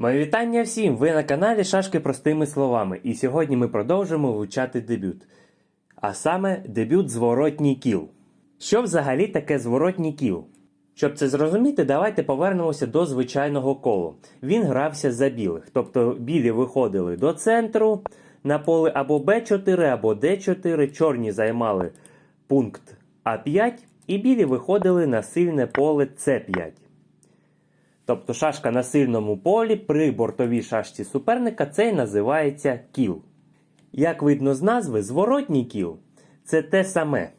Мої вітання всім! Ви на каналі Шашки простими словами. І сьогодні ми продовжимо вивчати дебют. А саме дебют зворотній кіл. Що взагалі таке зворотній кіл? Щоб це зрозуміти, давайте повернемося до звичайного колу. Він грався за білих, тобто білі виходили до центру на поле або Б4, або Д4, чорні займали пункт А5, і білі виходили на сильне поле С5. Тобто шашка на сильному полі при бортовій шашці суперника це називається кіл. Як видно з назви, зворотній кіл це те саме.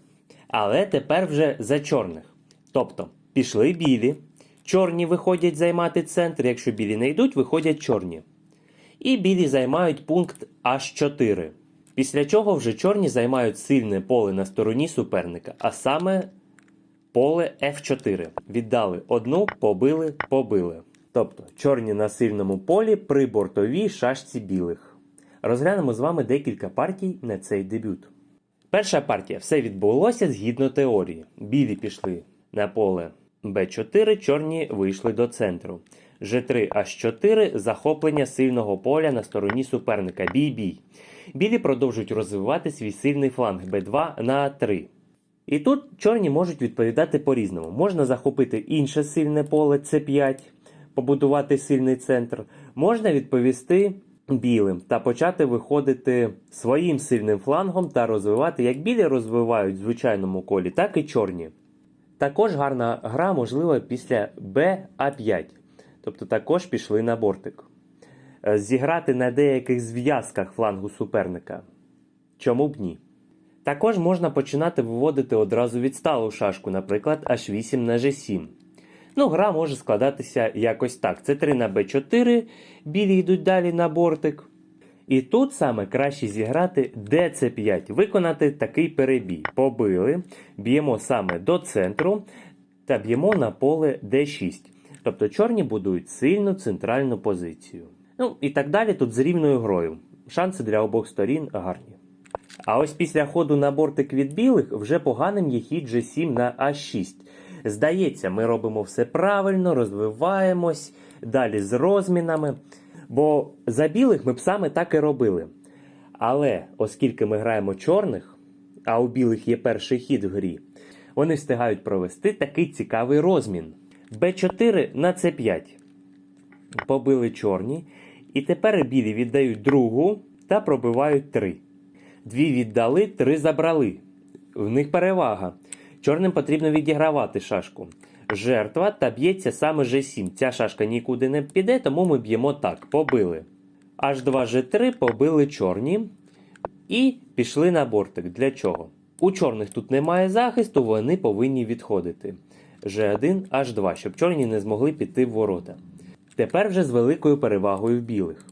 Але тепер вже за чорних. Тобто пішли білі, чорні виходять займати центр, якщо білі не йдуть, виходять чорні. І білі займають пункт H4. Після чого вже чорні займають сильне поле на стороні суперника, а саме Поле F4. Віддали одну, побили, побили. Тобто чорні на сильному полі при бортовій шашці білих. Розглянемо з вами декілька партій на цей дебют. Перша партія все відбулося згідно теорії. Білі пішли на поле Б4, чорні вийшли до центру. G3 H4 захоплення сильного поля на стороні суперника. Бій-бій. Білі продовжують розвивати свій сильний фланг Б2 на А3. І тут чорні можуть відповідати по-різному. Можна захопити інше сильне поле С5, побудувати сильний центр. Можна відповісти білим та почати виходити своїм сильним флангом та розвивати, як білі розвивають в звичайному колі, так і чорні. Також гарна гра можлива після БА5, тобто також пішли на бортик. Е, Зіграти на деяких зв'язках флангу суперника. Чому б ні? Також можна починати виводити одразу відсталу шашку, наприклад, H8 на G7. Ну, гра може складатися якось так. Це 3 на B4, білі йдуть далі на бортик. І тут саме краще зіграти DC5, виконати такий перебій. Побили, б'ємо саме до центру та б'ємо на поле D6. Тобто чорні будують сильну центральну позицію. Ну і так далі тут з рівною грою. Шанси для обох сторін гарні. А ось після ходу на бортик від білих вже поганим є хід G7 на А6. Здається, ми робимо все правильно, розвиваємось далі з розмінами. Бо за білих ми б саме так і робили. Але оскільки ми граємо чорних, а у білих є перший хід в грі, вони встигають провести такий цікавий розмін. Б4 на С5. Побили чорні. І тепер білі віддають другу та пробивають 3. Дві віддали, три забрали. В них перевага. Чорним потрібно відігравати шашку. Жертва та б'ється саме G7. Ця шашка нікуди не піде, тому ми б'ємо так. Побили. H2, G3 побили чорні. І пішли на бортик. Для чого? У чорних тут немає захисту, вони повинні відходити. G1, H2, щоб чорні не змогли піти в ворота. Тепер вже з великою перевагою білих.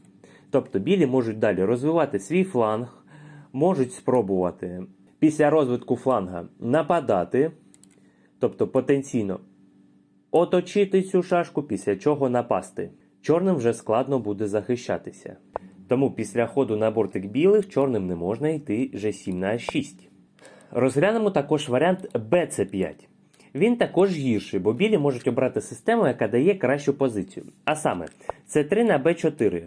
Тобто білі можуть далі розвивати свій фланг, можуть спробувати після розвитку фланга нападати, тобто потенційно оточити цю шашку, після чого напасти. Чорним вже складно буде захищатися. Тому після ходу на бортик білих чорним не можна йти G7 на А6. Розглянемо також варіант BC5. Він також гірший, бо білі можуть обрати систему, яка дає кращу позицію. А саме, С3 на Б4.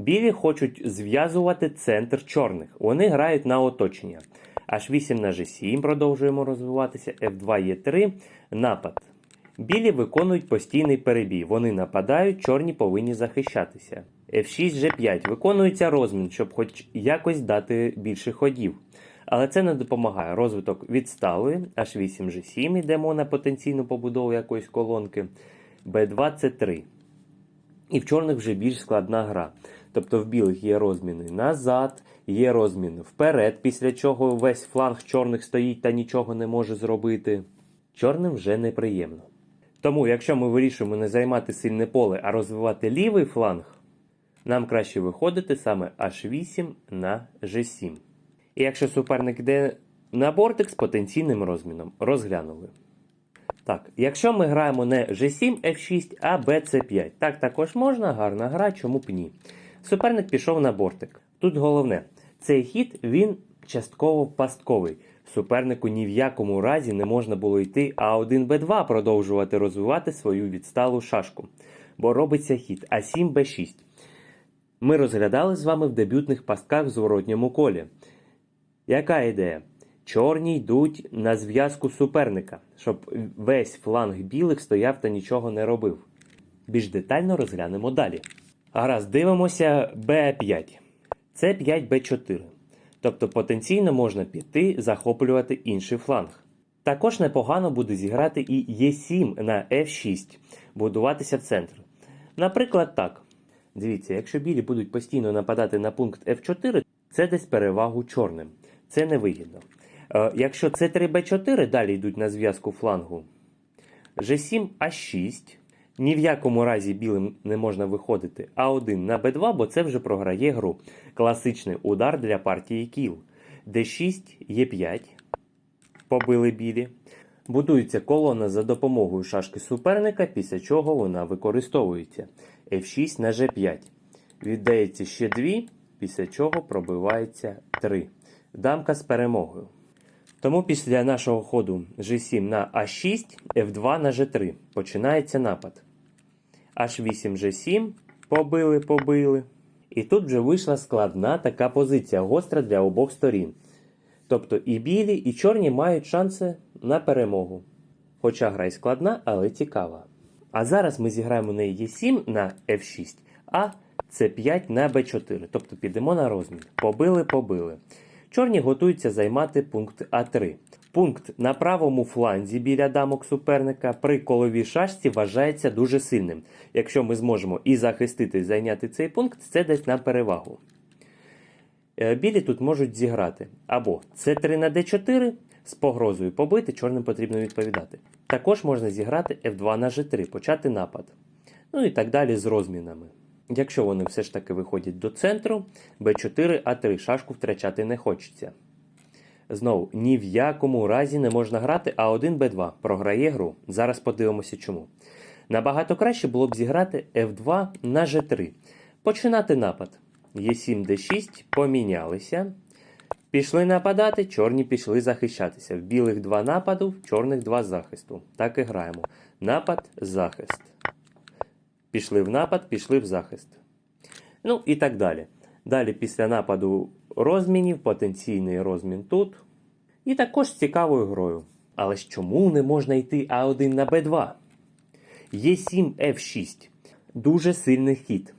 Білі хочуть зв'язувати центр чорних. Вони грають на оточення. H8 на G7 продовжуємо розвиватися. F2 Е3. Напад. Білі виконують постійний перебій. Вони нападають, чорні повинні захищатися. F6 G5 виконується розмін, щоб хоч якось дати більше ходів. Але це не допомагає. Розвиток відстали. H8 G7 йдемо на потенційну побудову якоїсь колонки. B2 C3. І в чорних вже більш складна гра. Тобто в білих є розміни назад, є розміни вперед, після чого весь фланг чорних стоїть та нічого не може зробити. Чорним вже неприємно. Тому, якщо ми вирішуємо не займати сильне поле, а розвивати лівий фланг, нам краще виходити саме H8 на G7. І якщо суперник йде на бортик з потенційним розміном, розглянули. Так, якщо ми граємо не G7, F6, а BC5, так також можна, гарна гра, чому б ні. Суперник пішов на бортик. Тут головне, цей хід він частково пастковий. Супернику ні в якому разі не можна було йти А1Б2 продовжувати розвивати свою відсталу шашку. бо робиться хід А7 Б6. Ми розглядали з вами в дебютних пастках в зворотньому колі. Яка ідея? Чорні йдуть на зв'язку суперника, щоб весь фланг білих стояв та нічого не робив. Більш детально розглянемо далі. Гаразд, дивимося Б5. Це 5 Б4. Тобто потенційно можна піти захоплювати інший фланг. Також непогано буде зіграти і Е7 на F6, будуватися в центр. Наприклад, так. Дивіться, якщо білі будуть постійно нападати на пункт F4, це дасть перевагу чорним. Це невигідно. Е, якщо С3 Б4 далі йдуть на зв'язку флангу, G7 А6. Ні в якому разі білим не можна виходити А1 на Б2, бо це вже програє гру. Класичний удар для партії кіл. Д6, Е5. Побили білі. Будується колона за допомогою шашки суперника, після чого вона використовується. F6 на G5. Віддається ще 2, після чого пробивається 3. Дамка з перемогою. Тому після нашого ходу G7 на А6, F2 на G3 починається напад. H8 G7, побили, побили. І тут вже вийшла складна така позиція, гостра для обох сторін. Тобто і білі, і чорні мають шанси на перемогу. Хоча гра й складна, але цікава. А зараз ми зіграємо не Е7 на F6, а С5 на Б4. Тобто підемо на розмін. Побили, побили. Чорні готуються займати пункт А3. Пункт на правому фланзі біля дамок суперника при коловій шашці вважається дуже сильним. Якщо ми зможемо і захистити, і зайняти цей пункт, це дасть нам перевагу. Е, Білі тут можуть зіграти або С3 на Д4 з погрозою побити, чорним потрібно відповідати. Також можна зіграти F2 на G3, почати напад. Ну і так далі з розмінами. Якщо вони все ж таки виходять до центру, Б4, А3 шашку втрачати не хочеться. Знову, ні в якому разі не можна грати А1, Б2. Програє гру. Зараз подивимося чому. Набагато краще було б зіграти F2 на G3. Починати напад. Е7, Д6, помінялися. Пішли нападати, чорні пішли захищатися. В білих два нападу, в чорних два захисту. Так і граємо. Напад, захист. Пішли в напад, пішли в захист. Ну і так далі. Далі після нападу розмінів, потенційний розмін тут. І також з цікавою грою. Але ж чому не можна йти А1 на Б2? Е7 F6. Дуже сильний хід.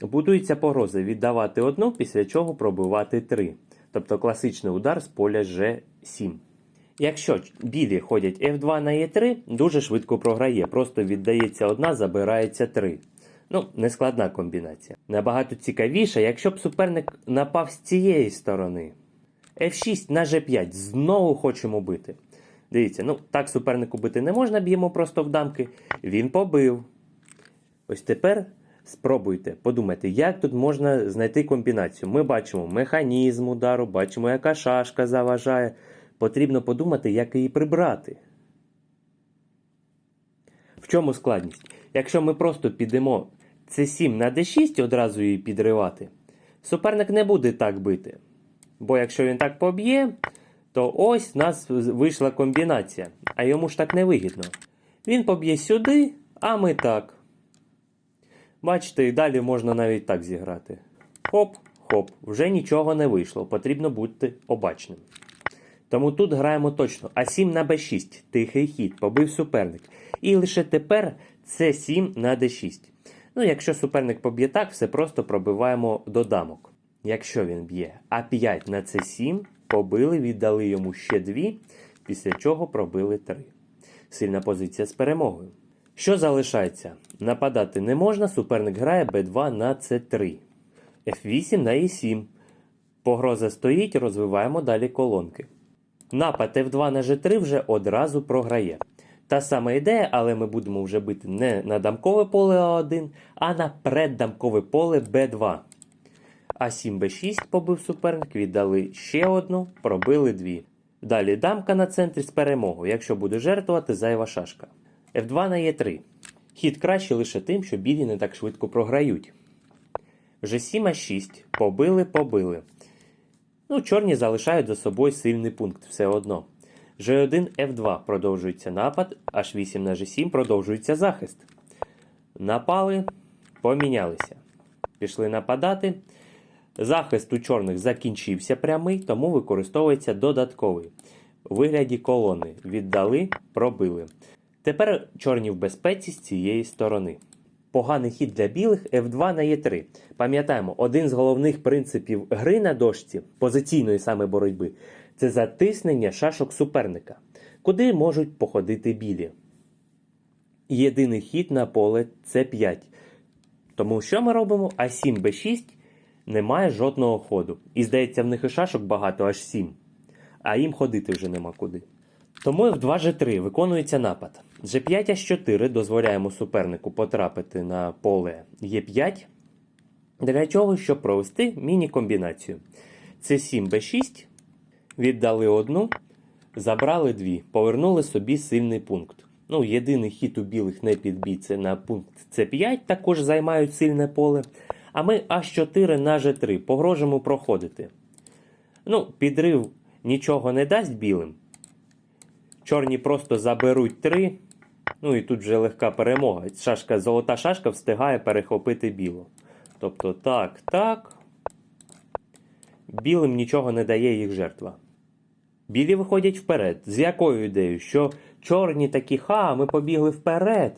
Будується погроза віддавати одну, після чого пробивати три. Тобто класичний удар з поля G7. Якщо білі ходять F2 на E3, дуже швидко програє. Просто віддається одна, забирається 3. Ну, нескладна комбінація. Набагато цікавіше, якщо б суперник напав з цієї сторони. F6 на G5. Знову хочемо бити. Дивіться, ну так супернику бити не можна, б'ємо просто в дамки. Він побив. Ось тепер спробуйте, подумайте, як тут можна знайти комбінацію. Ми бачимо механізм удару, бачимо, яка шашка заважає. Потрібно подумати, як її прибрати. В чому складність? Якщо ми просто підемо С7 на D6 одразу її підривати, суперник не буде так бити. Бо якщо він так поб'є, то ось в нас вийшла комбінація, а йому ж так не вигідно. Він поб'є сюди, а ми так. Бачите, і далі можна навіть так зіграти. Хоп, хоп, вже нічого не вийшло, потрібно бути обачним. Тому тут граємо точно А7 на Б6, тихий хід, побив суперник. І лише тепер С7 на Д6. Ну, якщо суперник поб'є так, все просто пробиваємо до дамок. Якщо він б'є А5 на С7, побили, віддали йому ще 2, після чого пробили 3. Сильна позиція з перемогою. Що залишається? Нападати не можна, суперник грає Б2 на С3. F8 на Е7. Погроза стоїть, розвиваємо далі колонки. Напад F2 на G3 вже одразу програє. Та сама ідея, але ми будемо вже бити не на дамкове поле А1, а на преддамкове поле Б2. А7 Б6 побив суперник, віддали ще одну, пробили дві. Далі дамка на центрі з перемогою, якщо буде жертвувати зайва шашка. F2 на Е3. Хід краще лише тим, що білі не так швидко програють. G7 А6. Побили, побили. Ну, чорні залишають за собою сильний пункт все одно. G1 F2 продовжується напад, H8 на G7 продовжується захист. Напали, помінялися. Пішли нападати. Захист у чорних закінчився прямий, тому використовується додатковий. У вигляді колони віддали, пробили. Тепер чорні в безпеці з цієї сторони. Поганий хід для білих F2 на E3. Пам'ятаємо, один з головних принципів гри на дошці, позиційної саме боротьби, це затиснення шашок суперника, куди можуть походити білі. Єдиний хід на поле C5. Тому що ми робимо? А7 Б6 немає жодного ходу. І здається, в них і шашок багато, аж 7. А їм ходити вже нема куди. Тому в 2 G3 виконується напад. G5 H4 дозволяємо супернику потрапити на поле Е5. Для чого? Щоб провести міні-комбінацію. C7 B6. Віддали одну, забрали дві, повернули собі сильний пункт. Ну, єдиний хід у білих не підбій це на пункт С5, також займають сильне поле. А ми H4 на G3 погрожуємо проходити. Ну, підрив нічого не дасть білим. Чорні просто заберуть 3. Ну і тут вже легка перемога. Шашка, золота шашка встигає перехопити білу. Тобто так, так. Білим нічого не дає їх жертва. Білі виходять вперед. З якою ідеєю? Що чорні такі ха, ми побігли вперед.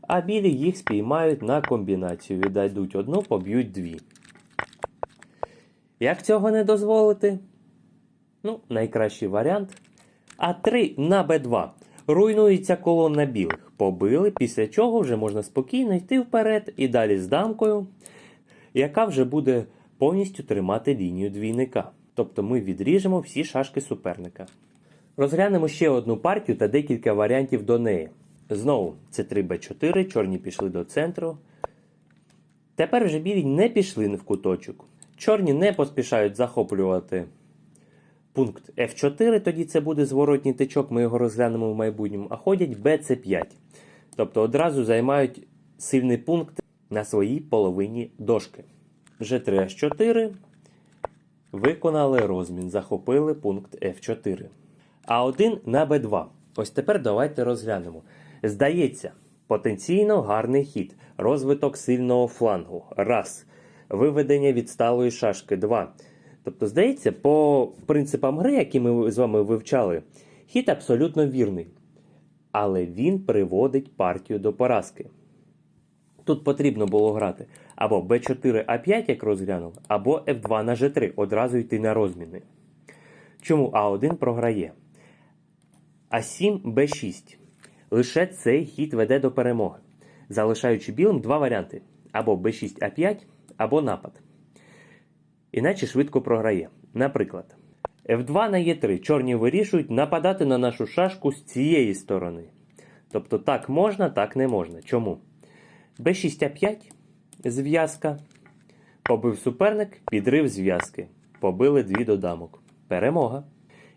А білі їх спіймають на комбінацію. Віддадуть одну, поб'ють дві. Як цього не дозволити? Ну, найкращий варіант. А3 на Б2. Руйнується колона білих. Побили, після чого вже можна спокійно йти вперед і далі з дамкою, яка вже буде повністю тримати лінію двійника. Тобто ми відріжемо всі шашки суперника. Розглянемо ще одну партію та декілька варіантів до неї. Знову це 3 Б4, чорні пішли до центру. Тепер вже білі не пішли в куточок. Чорні не поспішають захоплювати пункт F4, тоді це буде зворотній тичок, ми його розглянемо в майбутньому, а ходять BC5. Тобто одразу займають сильний пункт на своїй половині дошки. G3H4 виконали розмін, захопили пункт F4. А1 на B2. Ось тепер давайте розглянемо. Здається, потенційно гарний хід, розвиток сильного флангу. Раз. Виведення відсталої шашки. Два. Тобто, здається, по принципам гри, які ми з вами вивчали, хід абсолютно вірний. Але він приводить партію до поразки. Тут потрібно було грати або b4 a5, як розглянув, або f2 на g3, одразу йти на розміни. Чому А1 програє? А7 Б6. Лише цей хід веде до перемоги, залишаючи білим два варіанти: або Б6 А5, або напад. Іначе швидко програє. Наприклад, F2 на Е3. Чорні вирішують нападати на нашу шашку з цієї сторони. Тобто так можна, так не можна. Чому? Б6 А5 зв'язка. Побив суперник, підрив зв'язки. Побили дві до дамок. Перемога.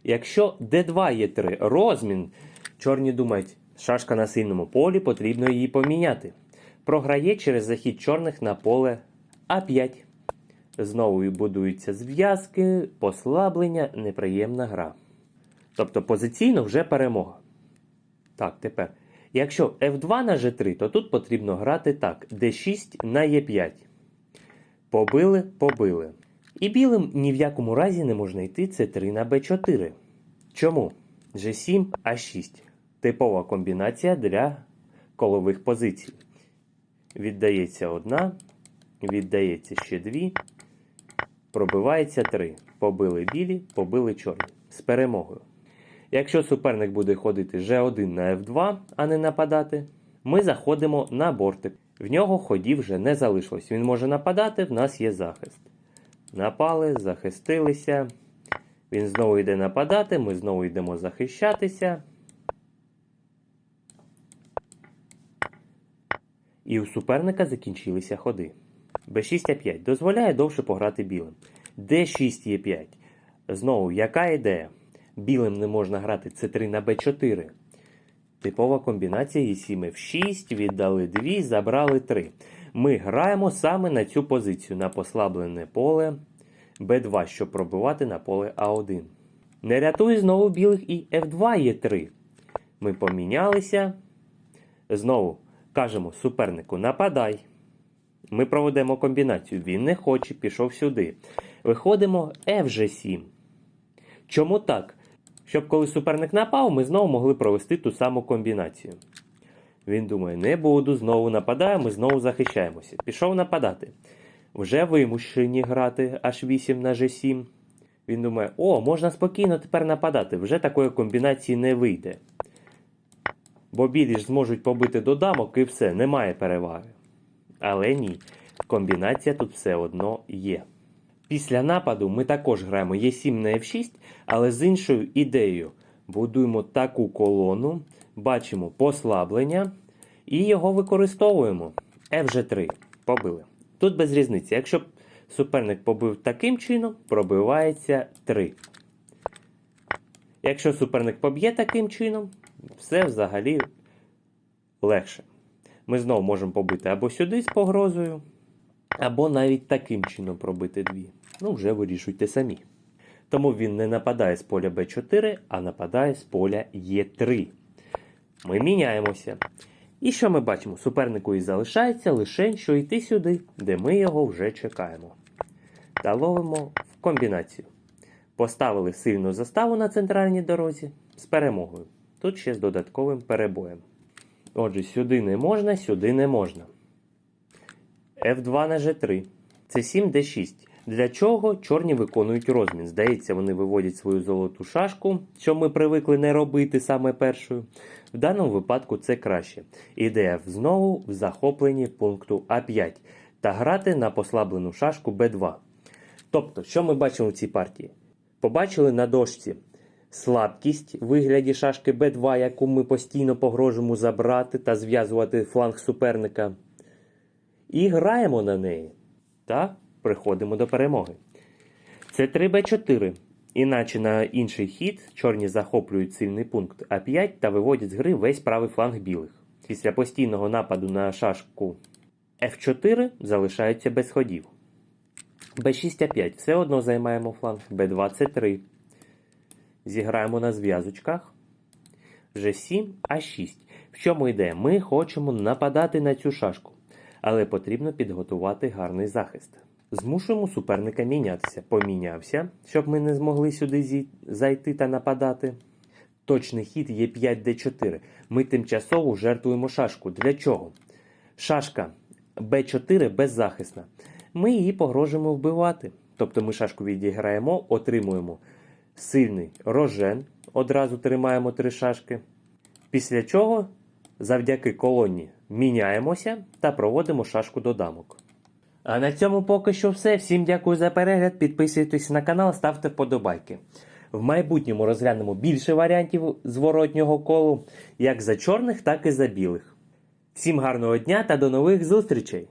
Якщо Д2 Е3 розмін, чорні думають, шашка на сильному полі, потрібно її поміняти. Програє через захід чорних на поле А5. Знову будуються зв'язки, послаблення, неприємна гра. Тобто позиційно вже перемога. Так, тепер. Якщо F2 на G3, то тут потрібно грати так: D6 на E5. Побили, побили. І білим ні в якому разі не можна йти C3 на B4. Чому? G7 A6. Типова комбінація для колових позицій. Віддається одна, віддається ще дві. Пробивається 3. Побили білі, побили чорні. З перемогою. Якщо суперник буде ходити G1 на F2, а не нападати, ми заходимо на бортик. В нього ходів вже не залишилось. Він може нападати, в нас є захист. Напали, захистилися. Він знову йде нападати, ми знову йдемо захищатися. І у суперника закінчилися ходи. Б6 А5 дозволяє довше пограти білим. Д6 Е5. Знову, яка ідея? Білим не можна грати С3 на Б4. Типова комбінація Е7 F6, віддали 2, забрали 3. Ми граємо саме на цю позицію, на послаблене поле Б2, щоб пробивати на поле А1. Не рятує знову білих і F2 Е3. Ми помінялися. Знову Кажемо супернику нападай. Ми проведемо комбінацію. Він не хоче, пішов сюди. Виходимо FG7. Чому так? Щоб коли суперник напав, ми знову могли провести ту саму комбінацію. Він думає, не буду, знову нападаю, ми знову захищаємося. Пішов нападати. Вже вимушені грати H8 на G7. Він думає, о, можна спокійно тепер нападати, вже такої комбінації не вийде. Бо білі ж зможуть побити до дамок і все, немає переваги. Але ні, комбінація тут все одно є. Після нападу ми також граємо Е7 на F6, але з іншою ідеєю. Будуємо таку колону, бачимо послаблення і його використовуємо. FG3 побили. Тут без різниці. Якщо суперник побив таким чином, пробивається 3. Якщо суперник поб'є таким чином, все взагалі легше. Ми знову можемо побити або сюди з погрозою, або навіть таким чином пробити дві. Ну, вже вирішуйте самі. Тому він не нападає з поля Б4, а нападає з поля Е3. Ми міняємося. І що ми бачимо? Супернику і залишається лише що йти сюди, де ми його вже чекаємо. Та ловимо в комбінацію. Поставили сильну заставу на центральній дорозі з перемогою. Тут ще з додатковим перебоєм. Отже, сюди не можна, сюди не можна. F2 на G3. Це 7 D6. Для чого чорні виконують розмін? Здається, вони виводять свою золоту шашку, що ми привикли не робити саме першою. В даному випадку це краще. Ідея знову в захопленні пункту А5 та грати на послаблену шашку Б2. Тобто, що ми бачимо в цій партії? Побачили на дошці слабкість в вигляді шашки Б2, яку ми постійно погрожуємо забрати та зв'язувати фланг суперника. І граємо на неї. Та приходимо до перемоги. Це 3Б4. Іначе на інший хід чорні захоплюють сильний пункт А5 та виводять з гри весь правий фланг білих. Після постійного нападу на шашку F4 залишаються без ходів. Б6 А5 все одно займаємо фланг. Б2 С3. Зіграємо на зв'язочках. G7 А6. В чому йде? Ми хочемо нападати на цю шашку, але потрібно підготувати гарний захист. Змушуємо суперника мінятися. Помінявся, щоб ми не змогли сюди зайти та нападати. Точний хід є 5D4. Ми тимчасово жертвуємо шашку. Для чого? Шашка Б4 беззахисна. Ми її погрожуємо вбивати. Тобто ми шашку відіграємо, отримуємо сильний рожен, одразу тримаємо три шашки. Після чого, завдяки колоні, міняємося та проводимо шашку до дамок. А на цьому поки що все. Всім дякую за перегляд. Підписуйтесь на канал, ставте вподобайки. В майбутньому розглянемо більше варіантів зворотнього колу, як за чорних, так і за білих. Всім гарного дня та до нових зустрічей!